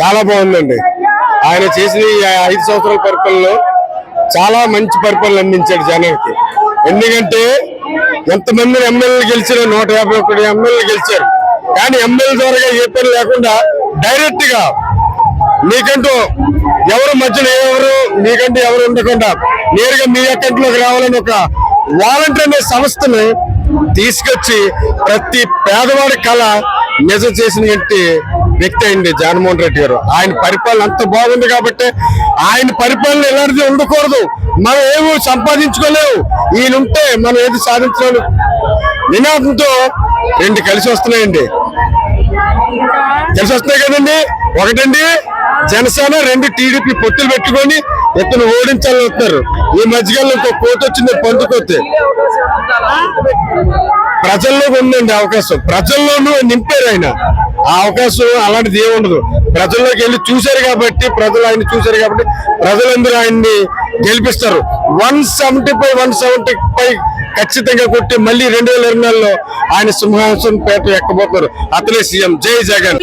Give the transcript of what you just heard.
చాలా బాగుందండి. ఆయన చేసిన ఈ ఐదు సంవత్సరాల పరిపాలనలో చాలా మంచి పరిపాలన అందించాడు జనానికి. ఎందుకంటే ఎంతమంది ఎమ్మెల్యేలు గెలిచారు నూట యాభై ఒకటి ఎమ్మెల్యేలు గెలిచారు. కానీ ఎమ్మెల్యే ద్వారా ఏ పని లేకుండా డైరెక్ట్గా మీకంటూ ఎవరు మధ్యలో ఎవరు మీకంటూ ఎవరు ఉండకుండా నేరుగా మీ అకౌంట్లోకి రావాలని ఒక వాలంటీర్ అనే సంస్థని తీసుకొచ్చి ప్రతి పేదవాడి కళ నిజం చేసినటువంటి వ్యక్తి అయింది జగన్మోహన్ రెడ్డి గారు. ఆయన పరిపాలన అంత బాగుంది కాబట్టి ఆయన పరిపాలన ఎలాంటిది ఉండకూడదు. మనం ఏమి సంపాదించుకోలేవు. ఈయన ఉంటే మనం ఏది సాధించలేము. నినాదంతో రెండు కలిసి వస్తున్నాయండి. కలిసి వస్తున్నాయి కదండి. ఒకటండి జనసేన రెండు టీడీపీ పొత్తులు పెట్టుకొని ఇతను ఓడించాలని వస్తున్నారు. ఈ మధ్యకాలంలో ఇంకో కోత వచ్చింది పందుకోతే ప్రజల్లో ఉందండి అవకాశం. ప్రజల్లోనూ నింపారు ఆయన. ఆ అవకాశం అలాంటిది ఏమి ఉండదు. ప్రజల్లోకి వెళ్ళి చూశారు కాబట్టి ప్రజలు ఆయన చూశారు కాబట్టి ప్రజలందరూ ఆయన్ని గెలిపిస్తారు. One seventy five one seventy five ఖచ్చితంగా కొట్టి మళ్ళీ రెండు వేల ఇరవై నెలలో ఆయన సింహాసనం పేట ఎక్కబోతున్నారు. అతనే సీఎం. జై జగన్.